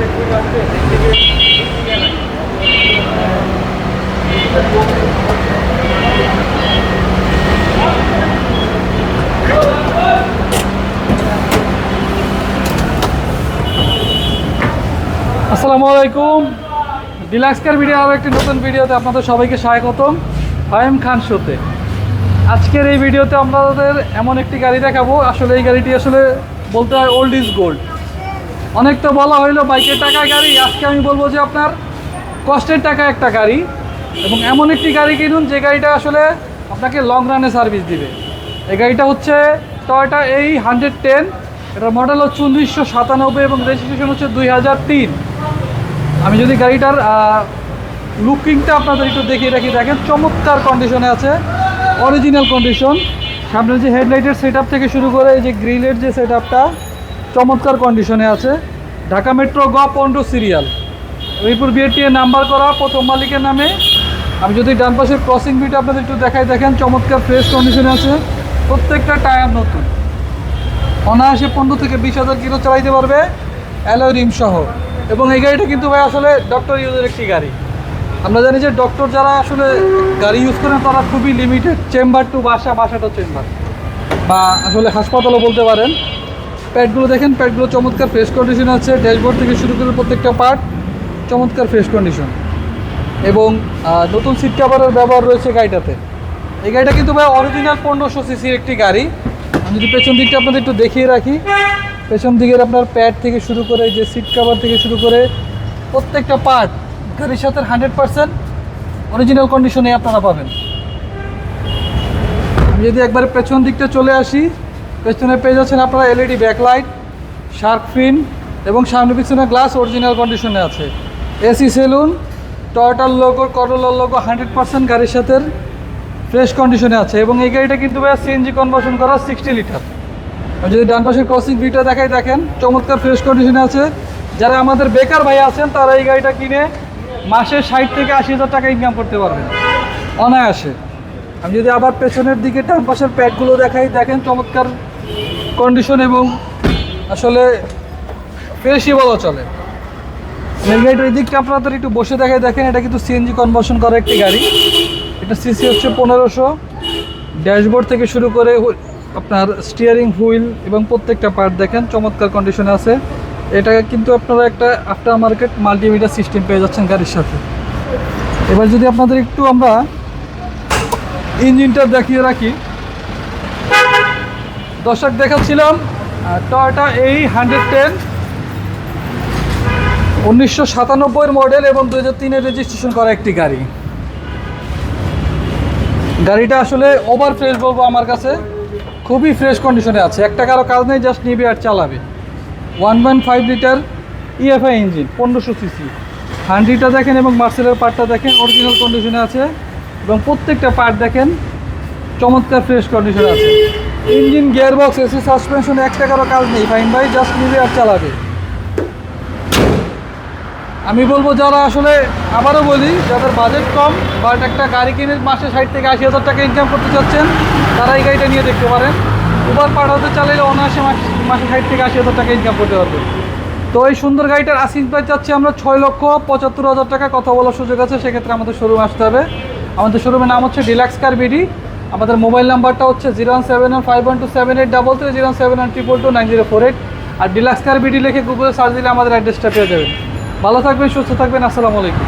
আসসালামু আলাইকুম। ডিলাক্সকার ভিডিও আরও একটি নতুন ভিডিওতে আপনাদের সবাইকে স্বাগতম। ফাহিম খান শোতে। আজকের এই ভিডিওতে আপনাদের এমন একটি গাড়ি দেখাবো। আসলে এই গাড়িটি আসলে বলতে হয় ওল্ড ইজ গোল্ড অনেক তো বলা হইল বাইকের টাকা গাড়ি, আজকে আমি বলব যে আপনার কষ্টের টাকা একটা গাড়ি এবং এমন একটি গাড়ি কিনুন যে গাড়িটা আসলে আপনাকে লং রানে সার্ভিস দিবে। এই গাড়িটা হচ্ছে টয়টা এই হান্ড্রেড টেন এটার মডেল হচ্ছে উনিশশো সাতানব্বই এবং রেজিস্ট্রেশন হচ্ছে দুই হাজার তিন। আমি যদি গাড়িটার লুকিংটা আপনাদের একটু দেখিয়ে রাখি, দেখেন চমৎকার কন্ডিশনে আছে অরিজিনাল কন্ডিশন সামনে যে হেডলাইটের সেট থেকে শুরু করে এই যে গ্রিলের যে সেট চমৎকার কন্ডিশনে আছে। ঢাকা মেট্রো গ পনেরো সিরিয়াল মিরপুর বিএটিএ নাম্বার করা, প্রথম মালিকের নামে। আমি যদি ডান পাশের ক্রসিং বিটা আপনাদের একটু দেখাই, দেখেন চমৎকার ফ্রেশ কন্ডিশনে আছে। প্রত্যেকটা টায়ার নতুন। অনায়াসে পনেরো থেকে বিশ হাজার কিলো চালাইতে পারবে অ্যালয় রিম সহ। এবং এই গাড়িটা কিন্তু ভাই আসলে ডক্টর ইউজের একটি গাড়ি। আমরা জানি যে ডক্টর যারা আসলে গাড়ি ইউজ করেন, তারা খুবই লিমিটেড চেম্বার টু বাসা বাসা টু চেম্বার বা আসলে হাসপাতালও বলতে পারেন। প্যাডগুলো দেখেন, প্যাডগুলো চমৎকার ফ্রেশ কন্ডিশন আছে। ড্যাশবোর্ড থেকে শুরু করে প্রত্যেকটা পার্ট চমৎকার ফ্রেশ কন্ডিশন এবং নতুন সিট কাভারের ব্যবহার রয়েছে গাড়িটাতে। এই গাড়িটা কিন্তু ভাই অরিজিনাল পনেরোশো সিসির একটি গাড়ি। আমি যদি পেছন দিকটা আপনাদের একটু দেখিয়ে রাখি, পেছন দিকের আপনার প্যাড থেকে শুরু করে যে সিট কাভার থেকে শুরু করে প্রত্যেকটা পার্ট গাড়ির সাথে হান্ড্রেড পার্সেন্ট অরিজিনাল কন্ডিশনে আপনারা পাবেন। আমি যদি একবারে পেছন দিকটা চলে আসি পেছনে পেয়ে যাচ্ছেন আপনারা এলইডি ব্যাকলাইট, শার্ক ফিন এবং সামনে পিছনে গ্লাস অরিজিনাল কন্ডিশনে আছে। এসি সেলুন টয়টার লোগো করোলার লোগো হান্ড্রেড পার্সেন্ট গাড়ির সাথে ফ্রেশ কন্ডিশনে আছে এবং এই গাড়িটা কিন্তু ভাই সিএনজি কনভার্সন করা সিক্সটি লিটার যদি ডান পাশের ক্রসিং ভিউটা দেখাই, দেখেন চমৎকার ফ্রেশ কন্ডিশনে আছে। যারা আমাদের বেকার ভাই আছেন, তারা এই গাড়িটা কিনে মাসে ষাট থেকে আশি হাজার টাকা ইনকাম করতে পারবেন। অনায়াসে। আমি যদি আবার পেছনের দিকে ডান পাশের প্যাডগুলো দেখাই, দেখেন চমৎকার কন্ডিশন এবং আসলে ফ্রেশই বলা চলে। এই গাড়িটার এই দিকটা আপনাদের একটু বসে দেখাই দেখেন, এটা কিন্তু সিএনজি কনভার্সন করা একটি গাড়ি। এটা সিসি হচ্ছে পনেরোশো। ড্যাশবোর্ড থেকে শুরু করে আপনার স্টিয়ারিং হুইল এবং প্রত্যেকটা পার্ট দেখেন, চমৎকার কন্ডিশনে আছে। এটা কিন্তু আপনারা একটা আফটার মার্কেট মাল্টিমিডিয়া সিস্টেম পেয়ে যাচ্ছেন গাড়ির সাথে। এবার যদি আপনাদের একটু আমরা ইঞ্জিনটা দেখিয়ে রাখি দর্শক দেখাচ্ছিলাম টয়টা এই হান্ড্রেড টেন উনিশশো সাতানব্বইয়ের মডেল এবং দু হাজার তিনের রেজিস্ট্রেশন করা একটি গাড়ি। গাড়িটা আসলে ওভার ফ্রেশ বলব আমার কাছে, খুবই ফ্রেশ কন্ডিশনে আছে। একটা কারও কাজ নেই জাস্ট নিবে আর চালাবে। One point five litre EFI engine পনেরোশো সিসি হান্ড্রিটা দেখেন এবং মার্সেলের পার্টটা দেখেন অরিজিনাল কন্ডিশনে আছে। এবং প্রত্যেকটা পার্ট দেখেন, চমৎকার ফ্রেশ কন্ডিশনে আছে। ইঞ্জিন, গিয়ারবক্স, এসি, সাসপেনশন একটা কারও কাজ নেই। ফাইন ভাই, জাস্ট নিবে আর চালাবে। আমি বলব, যারা আসলে, আবারও বলি, যাদের বাজেট কম বাট একটা গাড়ি কিনে মাসে ষাট থেকে আশি হাজার টাকা ইনকাম করতে চাচ্ছেন, তারা এই গাড়িটা নিয়ে দেখতে পারেন। উবার পাঠাতে চালাইলে অনায়াসে মাস, মাসে ষাট থেকে আশি হাজার টাকা ইনকাম করতে পারবে। তো এই সুন্দর গাড়িটার আসিং প্রাইস চাচ্ছি আমরা ছয় লক্ষ পঁচাত্তর হাজার টাকা। কথা বলার সুযোগ আছে, সেক্ষেত্রে আমাদের শোরুমে আসতে হবে। আমাদের শোরুমের নাম হচ্ছে ডিলাক্স কার বিডি আমাদের মোবাইল নাম্বারটা হচ্ছে zero one seven one five one two seven eight double three zero seven one triple two nine zero four eight. আর ডিলাক্স কার বিডি লিখে গুগলে সার্চ দিলে আমাদের অ্যাড্রেসটা পেয়ে যাবেন। ভালো থাকবেন, সুস্থ থাকবেন, আসসালামু আলাইকুম।